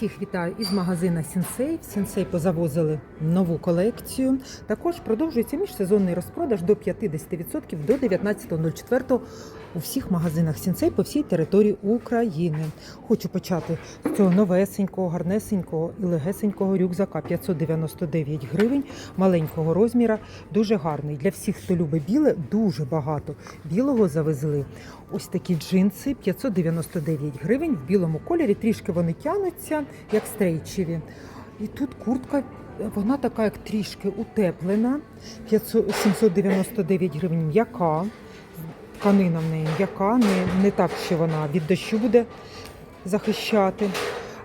Всіх вітаю із магазина Сінсей. В Сінсей позавозили нову колекцію. Також продовжується міжсезонний розпродаж до 50% до 19.04 у всіх магазинах Сінсей по всій території України. Хочу почати з цього новесенького, гарнесенького і легесенького рюкзака 599 гривень маленького розміра. Дуже гарний. Для всіх, хто любить біле, дуже багато. Білого завезли. Ось такі джинси 599 гривень в білому кольорі. Трішки вони тянуться, як стрейчеві. І тут куртка, вона така, як трішки утеплена. 500, 799 гривень м'яка. Тканина в неї м'яка, не, не так, що вона від дощу буде захищати.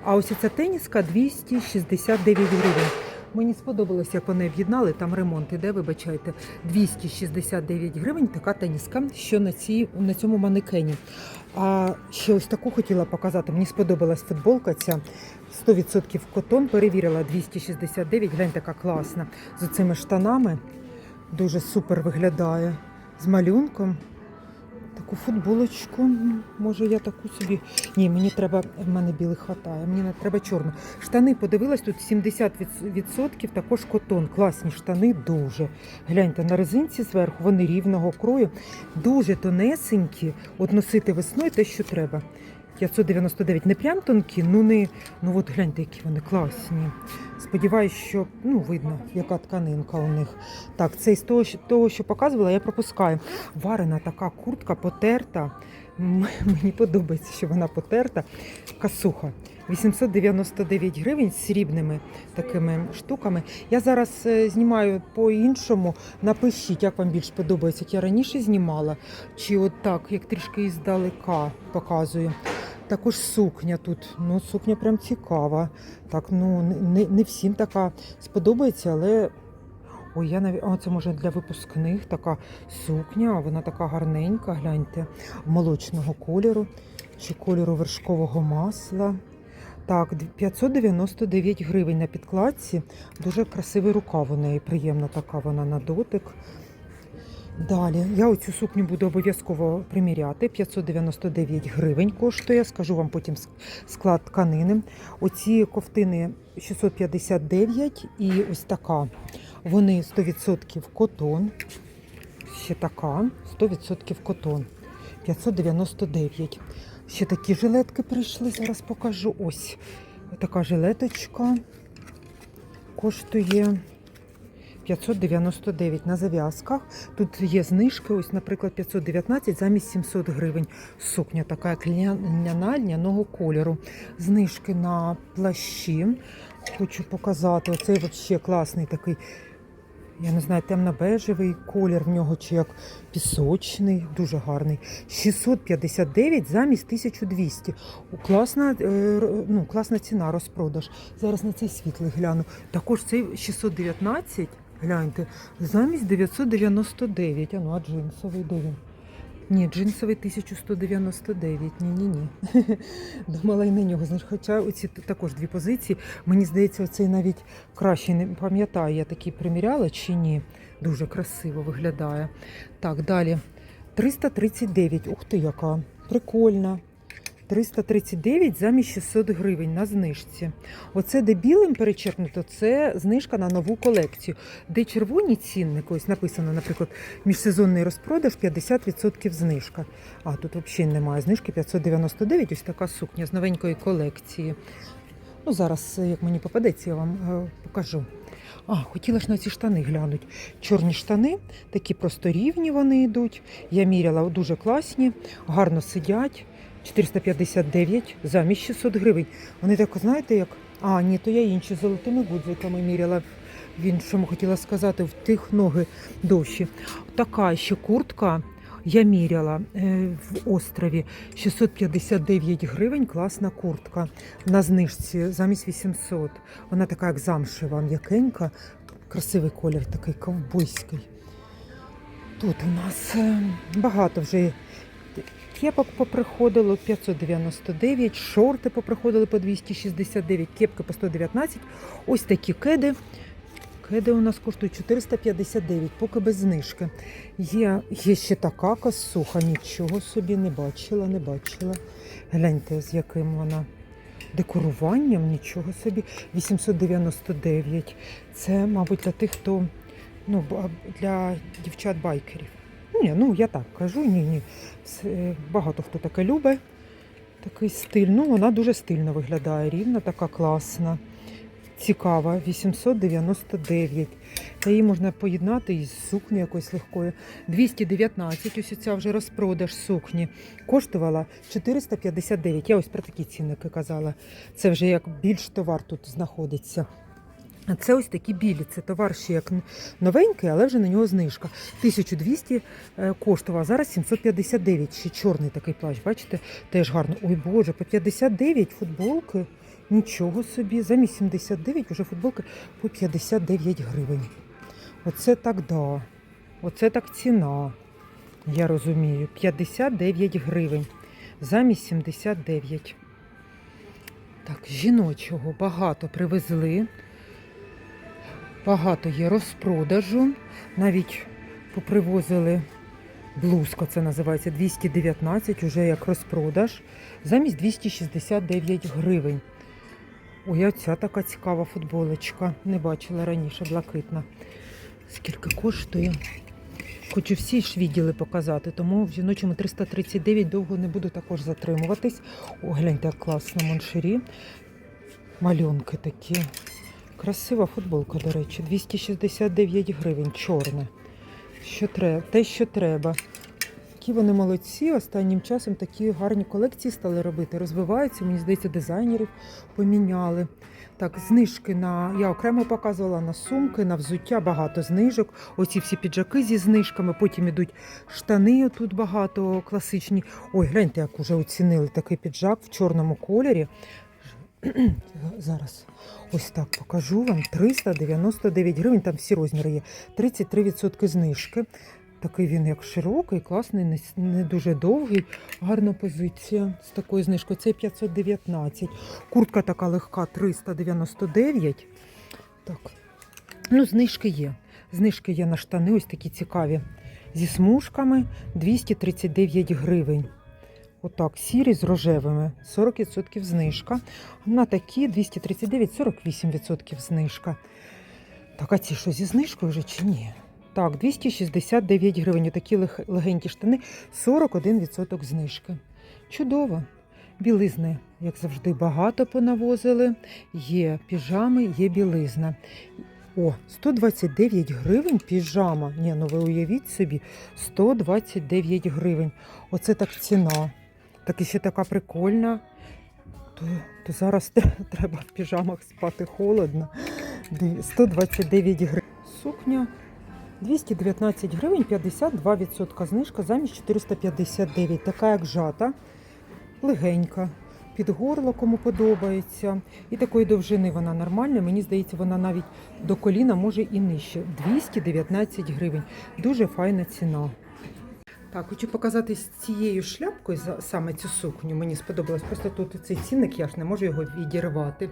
А ось ця теніска 269 гривень. Мені сподобалося, як вони об'єднали, там ремонт іде, вибачайте, 269 гривень така теніска, що на, цій, на цьому манекені. А ще ось таку хотіла показати. Мені сподобалась футболка ця 100% котон. Перевірила 269, глянь, така класна. З цими штанами дуже супер виглядає. З малюнком. Таку футболочку. Може, я таку собі. Ні, мені треба, в мене білих хватає, мені не треба чорну. Штани подивилась, тут 70% також котон. Класні штани, дуже. Гляньте, на резинці зверху, вони рівного крою, дуже тонесенькі. От носити весною те, що треба. 599 не прям тонкі, ну не ну от гляньте, які вони класні. Сподіваюсь, що ну видно, яка тканинка у них. Так, це з того, що, того, що показувала, я пропускаю. Варена така куртка потерта. Мені подобається, що вона потерта. Касуха. 899 гривень з срібними такими штуками. Я зараз е, знімаю по-іншому. Напишіть, як вам більш подобається, як я раніше знімала, чи от так, як трішки іздалека показую. Також сукня тут. Ну, сукня прям цікава. Так, ну не, не всім така сподобається, але. Ой, я навіть. О, це може для випускних така сукня, вона така гарненька, гляньте, молочного кольору чи кольору вершкового масла. Так, 599 гривень на підкладці. Дуже красивий рукав у неї, приємна така вона на дотик. Далі, я оцю сукню буду обов'язково приміряти. 599 гривень коштує. Скажу вам потім склад тканини. Оці ковтини 659 і ось така. Вони 100% котон. Ще така, 100% котон. 599. Ще такі жилетки прийшли, зараз покажу. Ось така жилеточка коштує 599 на зав'язках. Тут є знижки, ось, наприклад, 519 замість 700 гривень. Сукня така як льняна льняного кольору. Знижки на плащі. Хочу показати. Оцей взагалі класний такий. Я не знаю, темно-бежевий колір в нього чи як пісочний, дуже гарний. 659 замість 1200. Класна, е, ну, класна ціна, розпродаж. Зараз на цей світлий гляну. Також цей 619, гляньте, замість 999. А ну, а джинсовий де він? Ні, джинсовий 1199. Ні-ні-ні. Думала і на нього. Хоча оці також дві позиції. Мені здається, оцей навіть краще не пам'ятаю, я такий приміряла чи ні. Дуже красиво виглядає. Так, далі. 339. Ух ти, яка прикольна. 339 замість 600 гривень на знижці. Оце де білим перечеркнуто, це знижка на нову колекцію. Де червоні цінники, ось написано, наприклад, міжсезонний розпродаж 50% знижка. А тут взагалі немає знижки 599, ось така сукня з новенької колекції. Ну, зараз, як мені попадеться, я вам е, покажу. А, хотіла ж на ці штани глянути. Чорні штани, такі просто рівні вони йдуть. Я міряла дуже класні, гарно сидять. 459 замість 600 гривень. Вони так, знаєте, як. А, ні, то я інші золотими гудзиками міряла. В іншому хотіла сказати, в тих ноги довші. Така ще куртка. Я міряла е, в острові 659 гривень. Класна куртка на знижці замість 800. Вона така, як замшева, м'якенька, красивий колір, такий ковбойський. Тут у нас е, багато вже кепок поприходило 599, шорти поприходили по 269, кепки по 119. Ось такі кеди. Кеди у нас коштують 459, поки без знижки. Є, є ще така косуха, нічого собі не бачила, не бачила. Гляньте, з яким вона декоруванням, нічого собі. 899. Це, мабуть, для тих, хто ну, для дівчат-байкерів. Ні, ну я так кажу, ні, ні. Це, багато хто таке любить. Такий стиль. Ну, вона дуже стильно виглядає, рівна, така класна. Цікава, 899. Та її можна поєднати із сукнею якоюсь легкою. 219, ось ця вже розпродаж сукні. Коштувала 459. Я ось про такі цінники казала. Це вже як більш товар тут знаходиться. А це ось такі білі. Це товар ще як новенький, але вже на нього знижка. 1200 е, коштував, зараз 759. Ще чорний такий плащ, бачите, теж гарно. Ой Боже, по 59 футболки. Нічого собі, замість 79 вже футболки по 59 гривень. Оце так да. Оце так ціна. Я розумію. 59 гривень. Замість 79. Так, жіночого багато привезли. Багато є розпродажу. Навіть попривозили блузка, це називається 219, уже як розпродаж. Замість 269 гривень. Ой, а ця така цікава футболочка. Не бачила раніше, блакитна. Скільки коштує? Хочу всі ж відділи показати, тому в жіночому 339 довго не буду також затримуватись. О, гляньте, як класно моншері. Малюнки такі. Красива футболка, до речі, 269 гривень, чорна. Що треба? Те, що треба. Які вони молодці. Останнім часом такі гарні колекції стали робити. Розвиваються, мені здається, дизайнерів поміняли. Так, знижки на я окремо показувала на сумки, на взуття багато знижок. Оці всі піджаки зі знижками. Потім ідуть штани. Тут багато класичні. Ой, гляньте, як уже оцінили такий піджак в чорному кольорі. Зараз ось так покажу вам. 399 гривень, там всі розміри є. 33% знижки. Такий він як широкий, класний, не, дуже довгий. Гарна позиція з такою знижкою. Це 519. Куртка така легка 399. Так. Ну, знижки є. Знижки є на штани, ось такі цікаві. Зі смужками 239 гривень. Отак, сірі з рожевими, 40% знижка. На такі 239, 48% знижка. Так, а ці що зі знижкою вже чи ні? Так, 269 гривень. Такі легенькі штани, 41% знижки. Чудово. Білизни, як завжди, багато понавозили. Є піжами, є білизна. О, 129 гривень піжама. Ні, ну ви уявіть собі, 129 гривень. Оце так ціна. Так і ще така прикольна. То, то зараз треба в піжамах спати холодно. 129 гривень. Сукня 219 гривень, 52% знижка замість 459. Така як жата, легенька. Під горло кому подобається. І такої довжини вона нормальна. Мені здається, вона навіть до коліна може і нижче. 219 гривень. Дуже файна ціна. Так, хочу показати з цією шляпкою саме цю сукню. Мені сподобалось. Просто тут цей цінник, я ж не можу його відірвати.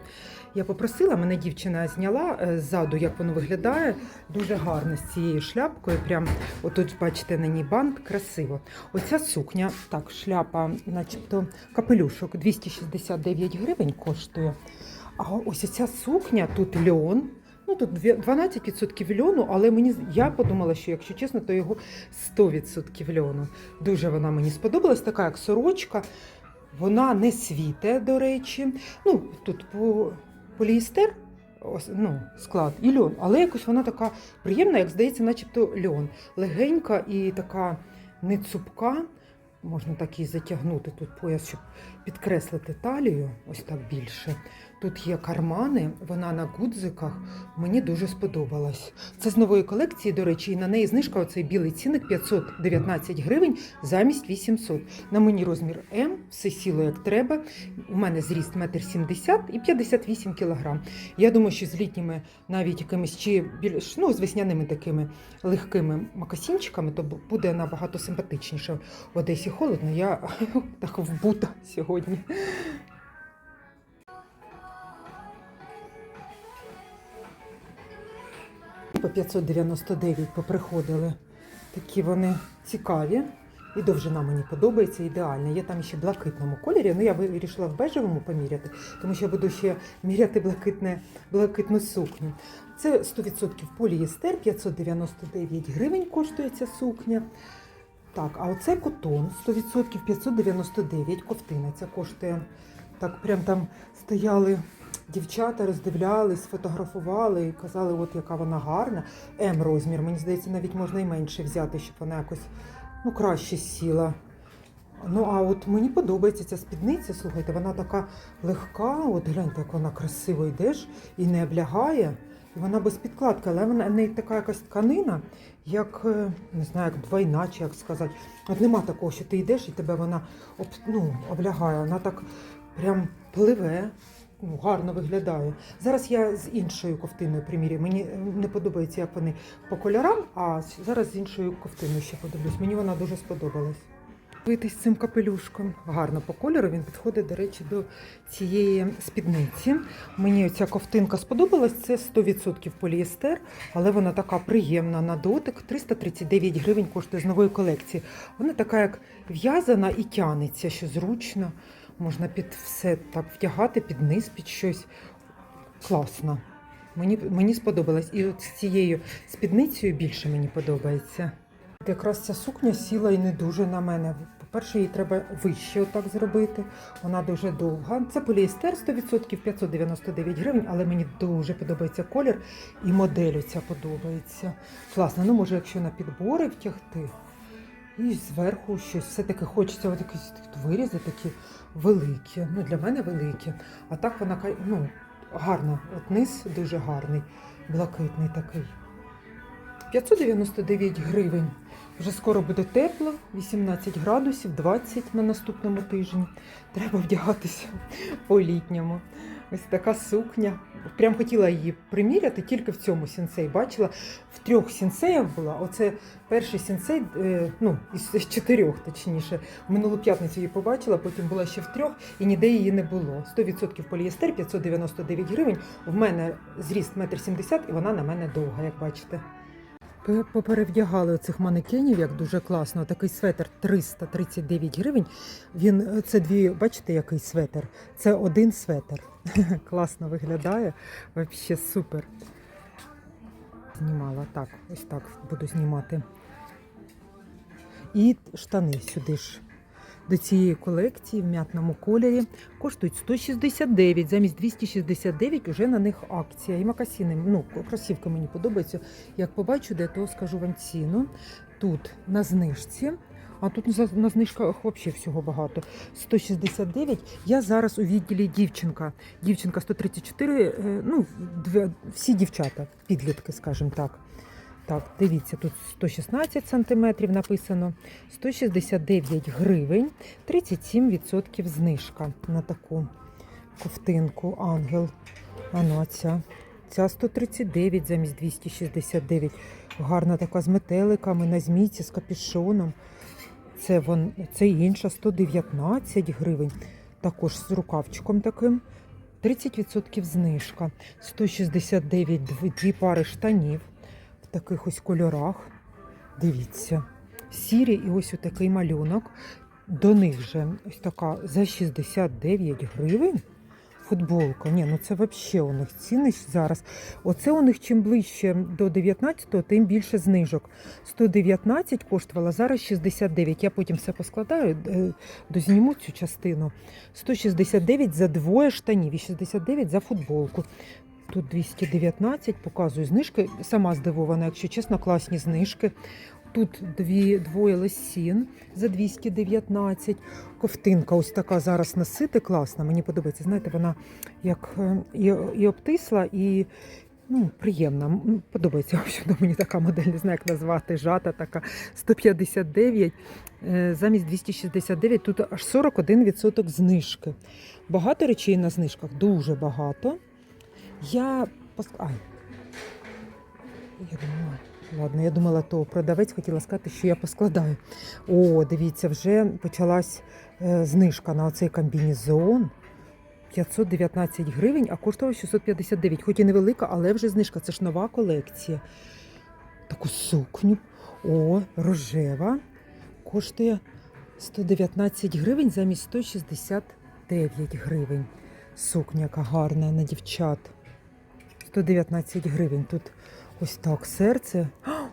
Я попросила, мене дівчина зняла е, ззаду, як воно виглядає. Дуже гарно з цією шляпкою. Прям отут, бачите, на ній бант, красиво. Оця сукня, так, шляпа, начебто капелюшок 269 гривень коштує. А ось ця сукня тут льон. Ну, тут 12% льону, але мені я подумала, що якщо чесно, то його 100% льону. Дуже вона мені сподобалась, така як сорочка. Вона не світе, до речі. Ну, тут по поліестер, ну, склад і льон, але якось вона така приємна, як здається, начебто льон. Легенька і така не цупка. Можна так її затягнути тут пояс, щоб підкреслити талію, ось так більше. Тут є кармани, вона на гудзиках. Мені дуже сподобалась. Це з нової колекції, до речі, і на неї знижка оцей білий цінник 519 гривень замість 800. На мені розмір М, все сіло як треба. У мене зріст 1,70 м і 58 кг. Я думаю, що з літніми навіть якимись чи більш ну, з весняними такими легкими макасінчиками, то буде набагато симпатичніше. В Одесі холодно, я так вбута сьогодні. По 599 поприходили. Такі вони цікаві. І довжина мені подобається ідеальна. Є там ще в блакитному кольорі. Ну я вирішила в бежевому поміряти, тому що я буду ще міряти блакитне, блакитну сукню. Це 100% полієстер, 599 гривень коштує ця сукня. Так, а оце котон 100% 599 ковтина. Ця коштує. Так, прям там стояли дівчата, роздивлялись, фотографували і казали, от яка вона гарна. М розмір. Мені здається, навіть можна і менше взяти, щоб вона якось ну, краще сіла. Ну, а от мені подобається ця спідниця, слухайте, вона така легка, от гляньте, як вона красиво йдеш і не облягає. І вона без підкладки, але вона в неї така якась тканина, як е, не знаю, як двойна, чи як сказати. От нема такого, що ти йдеш і тебе вона об, ну, облягає. Вона так прям пливе, ну, гарно виглядає. Зараз я з іншою ковтиною примірюю. Мені е, не подобається, як вони по кольорам, а зараз з іншою ковтиною ще подивлюсь. Мені вона дуже сподобалась. Вийти з цим капелюшком. Гарно по кольору. Він підходить, до речі, до цієї спідниці. Мені ця ковтинка сподобалась. Це 100% поліестер, але вона така приємна на дотик. 339 гривень коштує з нової колекції. Вона така, як в'язана і тянеться, що зручно. Можна під все так вдягати, під низ, під щось. Класно. Мені, мені сподобалось. І от з цією спідницею більше мені подобається. Якраз ця сукня сіла і не дуже на мене. По-перше, її треба вище отак зробити. Вона дуже довга. Це поліестер 100% 599 гривень, але мені дуже подобається колір і модель ця подобається. Класно, ну може, якщо на підбори втягти. І зверху щось все-таки хочеться якісь вирізи такі великі. Ну, для мене великі. А так вона ну, гарна. От низ дуже гарний, блакитний такий. 599 гривень. Вже скоро буде тепло, 18 градусів, 20 на наступному тижні. Треба вдягатися по-літньому. Ось така сукня. Прям хотіла її приміряти тільки в цьому сінсей. Бачила, в трьох сінсеях була. Оце перший сінсей, е, ну, із чотирьох, точніше. Минулу п'ятницю її побачила, потім була ще в трьох, і ніде її не було. 100% поліестер, 599 гривень. В мене зріст 1,70 м, і вона на мене довга, як бачите. Пе- Поперевдягали цих манекенів, як дуже класно. Такий светр 339 гривень. Він е, це дві, бачите, який светр? Це один светр. Класно виглядає. Взагалі супер. Знімала так, ось так буду знімати. І штани сюди ж. До цієї колекції в м'ятному кольорі коштують 169, замість 269 уже на них акція. І макасіни, ну, кросівки мені подобаються. Як побачу, де то скажу вам ціну. Тут на знижці, а тут на знижках взагалі всього багато. 169. Я зараз у відділі дівчинка. Дівчинка 134, е, ну, всі дівчата, підлітки, скажімо так. Так, дивіться, тут 116 сантиметрів написано, 169 гривень, 37% знижка на таку ковтинку ангел. А ну, а ця, ця 139 замість 269. Гарна така з метеликами на змійці, з капюшоном. Це, вон, це інша 119 гривень. Також з рукавчиком таким. 30% знижка. 169 дві, дві пари штанів таких ось кольорах. Дивіться. Сірі і ось такий малюнок. До них же ось така за 69 гривень. Футболка. Ні, ну це взагалі у них ціни зараз. Оце у них чим ближче до 19-го, тим більше знижок. 119 коштувала, зараз 69. Я потім все поскладаю, е, дозніму цю частину. 169 за двоє штанів і 69 за футболку. Тут 219, показую знижки. Сама здивована, якщо чесно, класні знижки. Тут дві, двоє лосін за 219. Ковтинка ось така зараз носити класна. Мені подобається. Знаєте, вона як е, і, і обтисла, і ну, приємна. Подобається що мені така модель, не знаю, як назвати. Жата така 159 е, замість 269. Тут аж 41% знижки. Багато речей на знижках, дуже багато. Я поск... Ай. Я думала, ладно, я думала, то продавець хотіла сказати, що я поскладаю. О, дивіться, вже почалась е, знижка на цей комбінезон. 519 гривень, а коштував 659. Хоч і невелика, але вже знижка. Це ж нова колекція. Таку сукню. О, рожева. коштує 119 гривень замість 169 гривень. Сукня яка гарна на дівчат. 119 гривень. Тут ось так серце.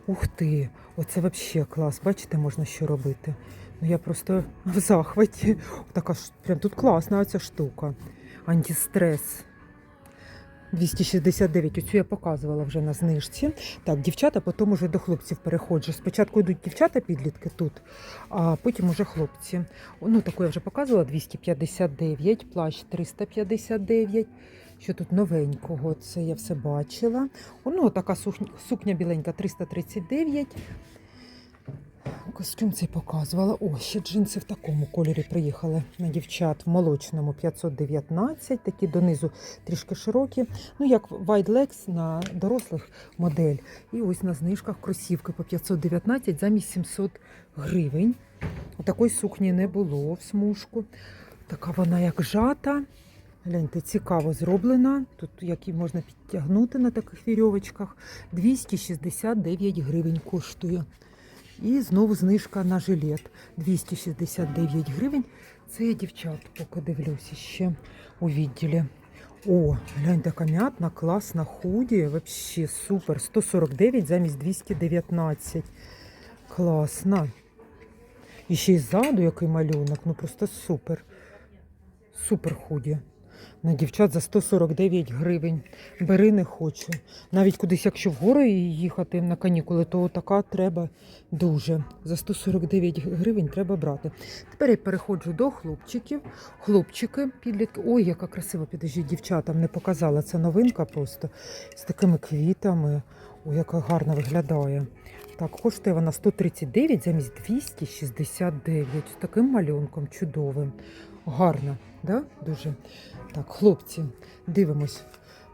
Ух ти! Оце взагалі клас. Бачите, можна що робити. Ну я просто в захваті. Така прям тут класна оця штука. Антистрес. 269, оцю я показувала вже на знижці. Так, дівчата, потім уже до хлопців переходжу. Спочатку йдуть дівчата підлітки тут, а потім уже хлопці. Ну, таку я вже показувала 259, плащ 359. Що тут новенького? Це я все бачила. О, Ну, така сукня біленька 339. Костюм цей показувала. О, ще джинси в такому кольорі приїхали на дівчат в молочному 519, такі донизу трішки широкі. Ну, як Wide Legs на дорослих модель. І ось на знижках кросівки по 519 замість 700 гривень. Такої сукні не було в смужку. Така вона як жата. Гляньте, цікаво зроблена. Тут які можна підтягнути на таких вірьовочках. 269 гривень коштує. І знову знижка на жилет 269 гривень. Це я дівчат поки дивлюся ще у відділі. О, глянь, така м'ятна, класна худі. Вообще супер. 149 замість 219. Класна. І ще й ззаду який малюнок. Ну просто супер. Супер худі. На дівчат за 149 гривень. Бери не хочу. Навіть кудись, якщо в гори їхати на канікули, то така треба дуже. За 149 гривень треба брати. Тепер я переходжу до хлопчиків. Хлопчики, підлітки. Ой, яка красива підождіть, дівчатам не показала. Це новинка просто з такими квітами. Ой, яка гарно виглядає. Так, коштує вона 139 замість 269. З таким малюнком чудовим. Гарно, да? Дуже. Так, хлопці, дивимось.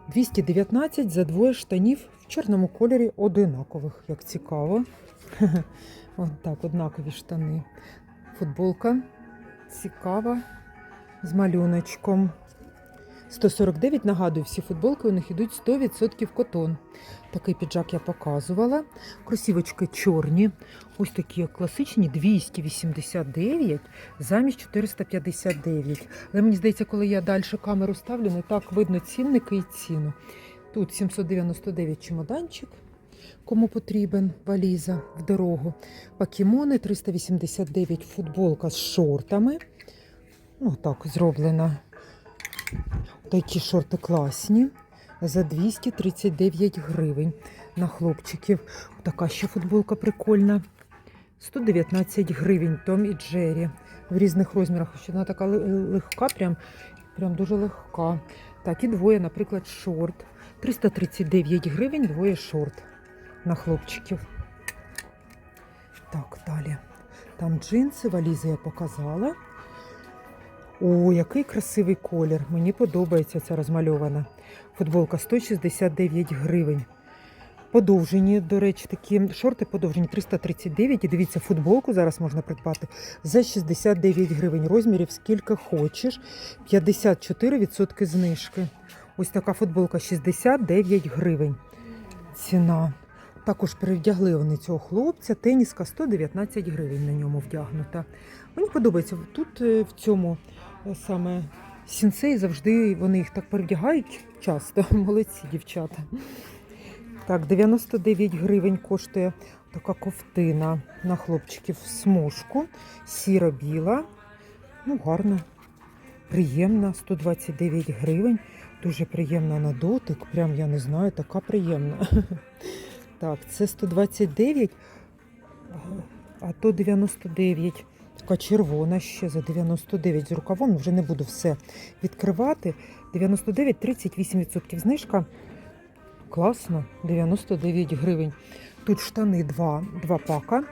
219 за двоє штанів в чорному кольорі одинакових, як цікаво. От так, однакові штани. Футболка цікава з малюночком. 149, нагадую, всі футболки у них йдуть 100% котон. Такий піджак я показувала. Кросівочки чорні. Ось такі класичні 289 замість 459. Але мені здається, коли я далі камеру ставлю, не так видно цінники і ціну. Тут 799 чемоданчик, кому потрібен валіза в дорогу. Покемони 389 футболка з шортами. Ну, так, зроблена. Такі шорти класні за 239 гривень на хлопчиків. Така ще футболка прикольна. 119 гривень Том і Джері. В різних розмірах. Ще вона така легка, прям, прям дуже легка. Так, і двоє, наприклад, шорт. 339 гривень, двоє шорт на хлопчиків. Так, далі. Там джинси, валізи я показала. О, який красивий колір. Мені подобається ця розмальована. Футболка 169 гривень. Подовжені, до речі, такі шорти подовжені 339. І дивіться, футболку зараз можна придбати за 69 гривень. Розмірів скільки хочеш. 54% знижки. Ось така футболка 69 гривень. Ціна. Також перевдягли вони цього хлопця. Теніска 119 гривень на ньому вдягнута. Мені подобається тут е, в цьому е, саме сінцей завжди вони їх так перевдягають часто. Молодці дівчата. Так, 99 гривень коштує така ковтина на хлопчиків смужку. Сіро-біла. Ну, гарна, приємна, 129 гривень. Дуже приємна на дотик. Прям я не знаю, така приємна. Так, це 129, а то 99. Така червона ще за 99 з рукавом. Вже не буду все відкривати. 99, 38% знижка. Класно, 99 гривень. Тут штани два, два пака,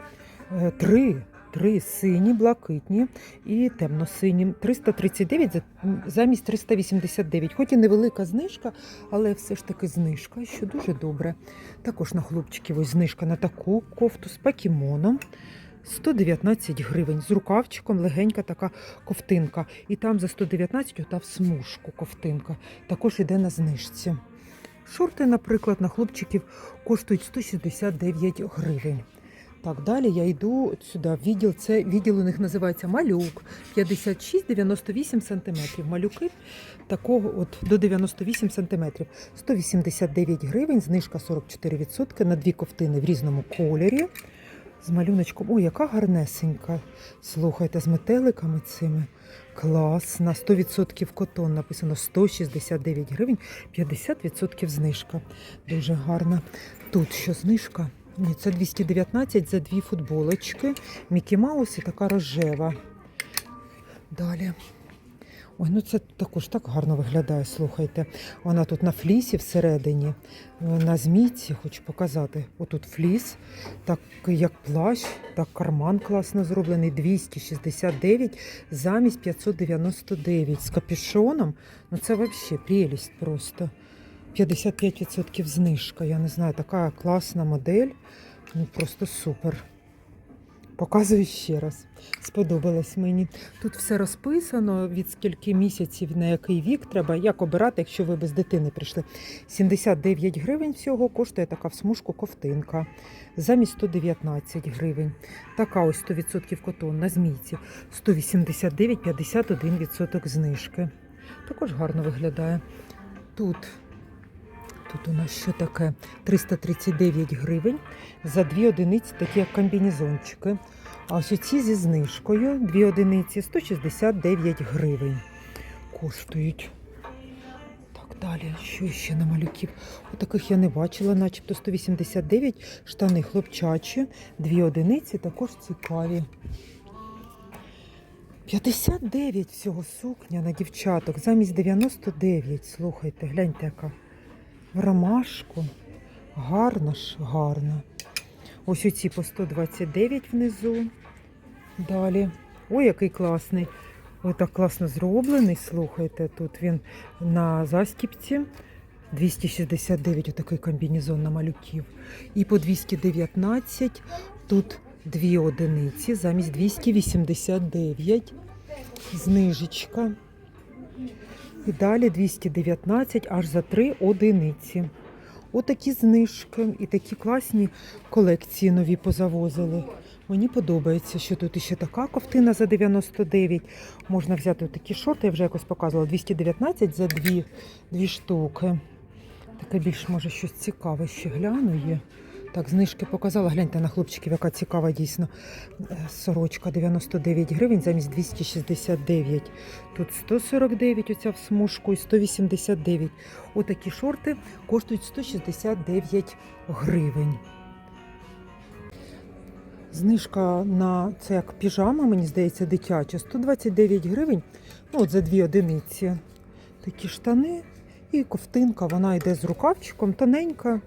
Е, три, три сині, блакитні і темно-сині. 339 замість 389. Хоч і невелика знижка, але все ж таки знижка, що дуже добре. Також на хлопчиків ось знижка на таку кофту з пакімоном. 119 гривень з рукавчиком, легенька така ковтинка. І там за 119 ота в смужку ковтинка. Також іде на знижці. Шорти, наприклад, на хлопчиків коштують 169 гривень. Так, далі я йду сюди, відділ. Це відділ у них називається малюк. 56-98 сантиметрів. Малюки такого от до 98 сантиметрів. 189 гривень, знижка 44% на дві ковтини в різному кольорі. З малюночком. Ой, яка гарнесенька. Слухайте, з метеликами цими. Клас. На 100% котон написано 169 гривень, 50% знижка. Дуже гарна. Тут що знижка? Ні, це 219 за дві футболочки. Мікі Маус і така рожева. Далі. Ой, ну це також так гарно виглядає, слухайте. Вона тут на флісі всередині, е, на змійці, хочу показати. Отут фліс, так як плащ, так карман класно зроблений. 269 замість 599 з капюшоном. Ну це взагалі прелість просто. 55% знижка. Я не знаю, така класна модель. Ну просто супер. Показую ще раз. Сподобалось мені. Тут все розписано, від скільки місяців на який вік треба, як обирати, якщо ви без дитини прийшли. 79 гривень всього коштує така в смужку ковтинка. Замість 119 гривень. Така ось 100% котон на змійці. 189, 51% знижки. Також гарно виглядає. Тут Тут у нас що таке? 339 гривень за дві одиниці, такі як комбінезончики. А ось ці зі знижкою дві одиниці 169 гривень коштують. Так, далі, що ще на малюків? Отаких я не бачила, начебто 189 штани хлопчачі, дві одиниці також цікаві. 59 всього сукня на дівчаток, замість 99. Слухайте, гляньте, яка ромашку. Гарно ж, гарно. Ось оці по 129 внизу. Далі. Ой, який класний. Ой, так класно зроблений. Слухайте, тут він на застіпці. 269 отакий комбінезон на малюків. І по 219 тут дві одиниці замість 289. Знижечка. І далі 219 аж за 3 одиниці. Отакі знижки і такі класні колекції нові позавозили. Мені подобається, що тут ще така ковтина за 99. Можна взяти такі шорти, я вже якось показувала, 219 за дві, дві штуки. Таке більш може щось цікаве ще гляну є. Так, знижки показала. Гляньте на хлопчиків, яка цікава дійсно. Е, Сорочка 99 гривень замість 269. Тут 149 оця в смужку і 189. Отакі шорти коштують 169 гривень. Знижка на це як піжама, мені здається, дитяча. 129 гривень. Ну, от за дві одиниці. Такі штани і ковтинка, вона йде з рукавчиком, тоненька.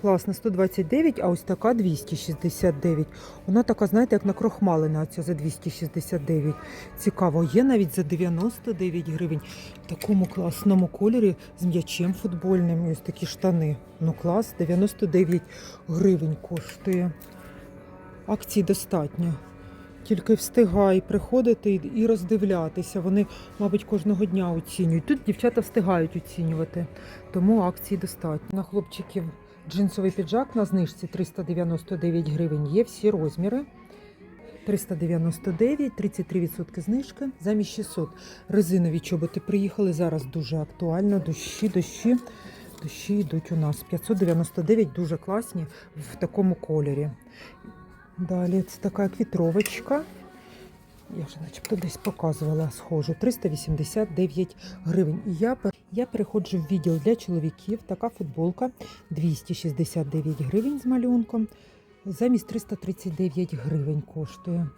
Класна, 129, а ось така 269. Вона така, знаєте, як накрохмалена ця за 269. Цікаво, є навіть за 99 гривень. В такому класному кольорі з м'ячем футбольним. Ось такі штани. Ну клас, 99 гривень коштує. Акцій достатньо. Тільки встигай приходити і роздивлятися. Вони, мабуть, кожного дня оцінюють. Тут дівчата встигають оцінювати, тому акції достатньо. На хлопчиків джинсовий піджак на знижці 399 гривень. Є всі розміри. 399, 33% знижки, замість 600. Резинові чоботи приїхали. Зараз дуже актуально. Дощі, дощі. Дощі йдуть у нас. 599 дуже класні в такому кольорі. Далі це така квітровочка. Я вже начебто десь показувала схожу. 389 гривень. І я, я переходжу в відділ для чоловіків. Така футболка 269 гривень з малюнком. Замість 339 гривень коштує.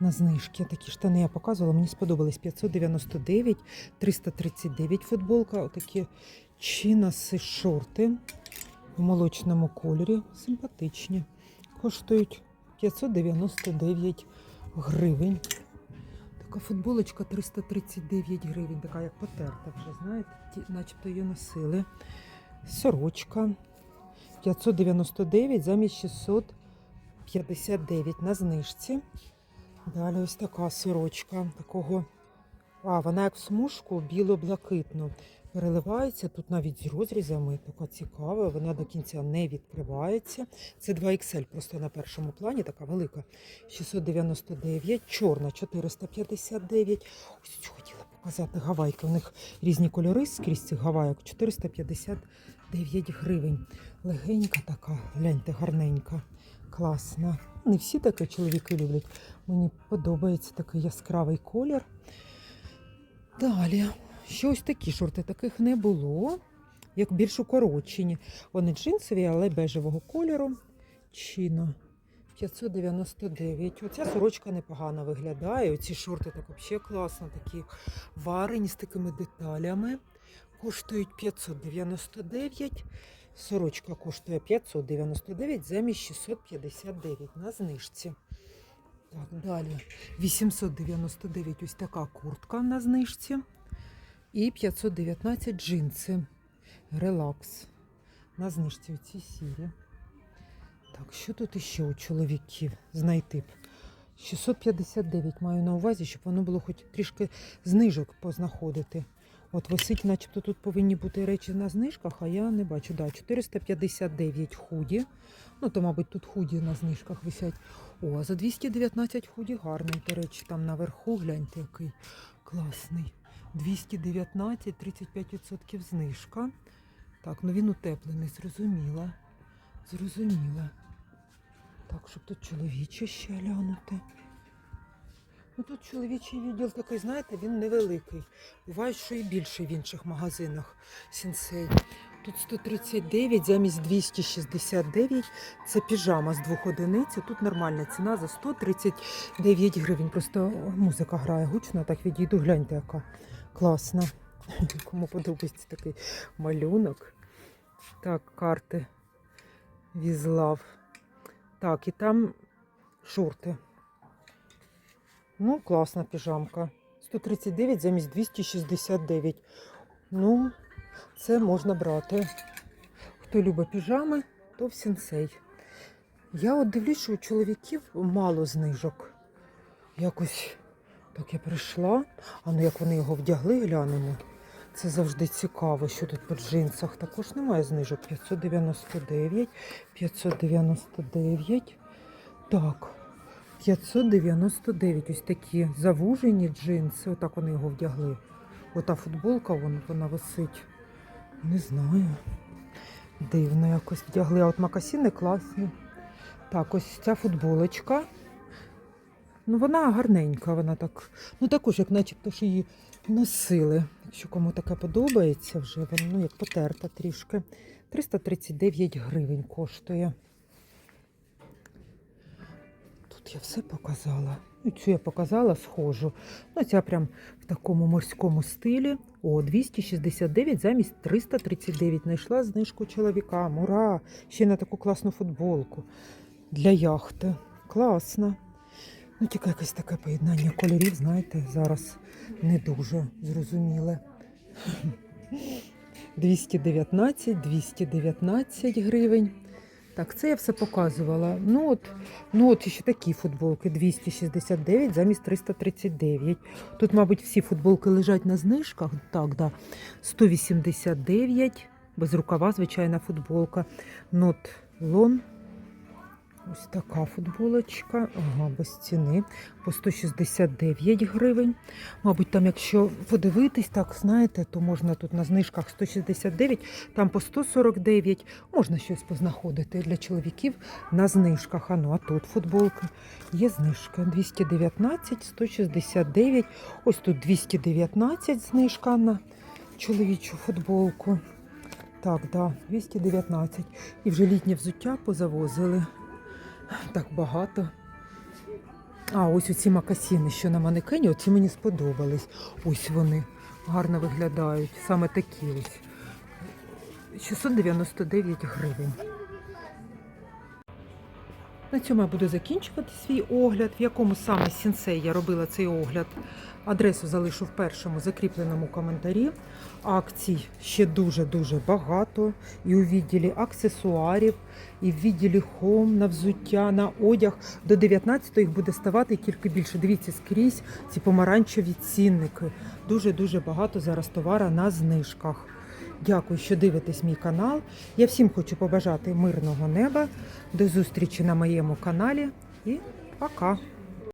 На знижки такі штани я показувала, мені сподобались 599, 339 футболка, отакі чинаси шорти в молочному кольорі. Симпатичні. Коштують 599 гривень. Така футболочка 339 гривень, така як потерта вже, знаєте, начебто її носили. Сорочка 599 замість 659 на знижці. Далі ось така сорочка такого. А, вона як в смужку біло-блакитну. Переливається. Тут навіть з розрізами така цікава. Вона до кінця не відкривається. Це 2XL, просто на першому плані, така велика. 699, чорна 459. Ось що хотіла показати гавайки. У них різні кольори скрізь цих гавайок. 459 гривень. Легенька така, гляньте, гарненька, класна. Не всі такі чоловіки люблять. Мені подобається такий яскравий колір. Далі. Ще ось такі шорти, таких не було, як більш укорочені. Вони джинсові, але бежевого кольору. Чіно 599. Оця сорочка непогано виглядає. Оці шорти так взагалі класно, такі варені з такими деталями. Коштують 599. Сорочка коштує 599 замість 659 на знижці. Так, далі 899 ось така куртка на знижці. І 519 джинси. Релакс. На знижці оці сірі. Так, що тут іще у чоловіків знайти б? 659 маю на увазі, щоб воно було хоч трішки знижок познаходити. От висить, начебто тут повинні бути речі на знижках, а я не бачу. Да, 459 худі. Ну, то, мабуть, тут худі на знижках висять. О, а за 219 худі гарний, до речі, там наверху, гляньте, який класний. 219, 35% знижка. Так, ну він утеплений, зрозуміла. Зрозуміла. Так, щоб тут чоловіче ще глянути. Ну тут чоловічий відділ такий, знаєте, він невеликий. Буває, що і більше в інших магазинах сінсей. Тут 139 замість 269. Це піжама з двох одиниць. Тут нормальна ціна за 139 гривень. Просто музика грає гучно, так відійду. Гляньте, яка класна. Кому подобається такий малюнок. Так, карти візлав. Так, і там шорти. Ну, класна піжамка. 139 замість 269. Ну, це можна брати. Хто любить піжами, то в сенсей. Я от дивлюсь, що у чоловіків мало знижок. Якось так я прийшла. А ну як вони його вдягли, глянемо. Це завжди цікаво, що тут по джинсах. Також немає знижок. 599, 599. Так, 599. Ось такі завужені джинси. Отак вони його вдягли. Ота футболка, вон, вона висить. Не знаю. Дивно якось вдягли. А от макасіни класні. Так, ось ця футболочка. Ну, вона гарненька, вона так. Ну, також, як начебто ж її носили. Якщо кому таке подобається, вже вона ну, як потерта трішки. 339 гривень коштує. Тут я все показала. Ну, цю я показала, схожу. Ну, ця прям в такому морському стилі. О, 269 замість 339. Знайшла знижку чоловікам. Ура! Ще на таку класну футболку для яхти. Класно. Ну, тільки якесь таке поєднання кольорів, знаєте, зараз не дуже зрозуміле. 219, 219 гривень. Так, це я все показувала. Ну от, ну от ще такі футболки 269 замість 339. Тут, мабуть, всі футболки лежать на знижках. Так, да. 189, без рукава, звичайна футболка. Нот лон. Ось така футболочка, ага, без ціни, по 169 гривень. Мабуть, там, якщо подивитись, так, знаєте, то можна тут на знижках 169, там по 149, можна щось познаходити для чоловіків на знижках. А ну, а тут футболка. Є знижка 219, 169, ось тут 219 знижка на чоловічу футболку. Так, да, 219. І вже літнє взуття позавозили. Так багато. А, ось оці макасіни, що на манекені, оці мені сподобались. Ось вони гарно виглядають. Саме такі ось. 699 гривень. На цьому я буду закінчувати свій огляд. В якому саме сінсей я робила цей огляд. Адресу залишу в першому закріпленому коментарі. Акцій ще дуже-дуже багато. І у відділі аксесуарів, і в відділі хом на взуття, на одяг. До 19 їх буде ставати тільки більше. Дивіться, скрізь ці помаранчеві цінники. Дуже-дуже багато зараз товара на знижках. Дякую, що дивитесь мій канал. Я всім хочу побажати мирного неба. До зустрічі на моєму каналі і пока!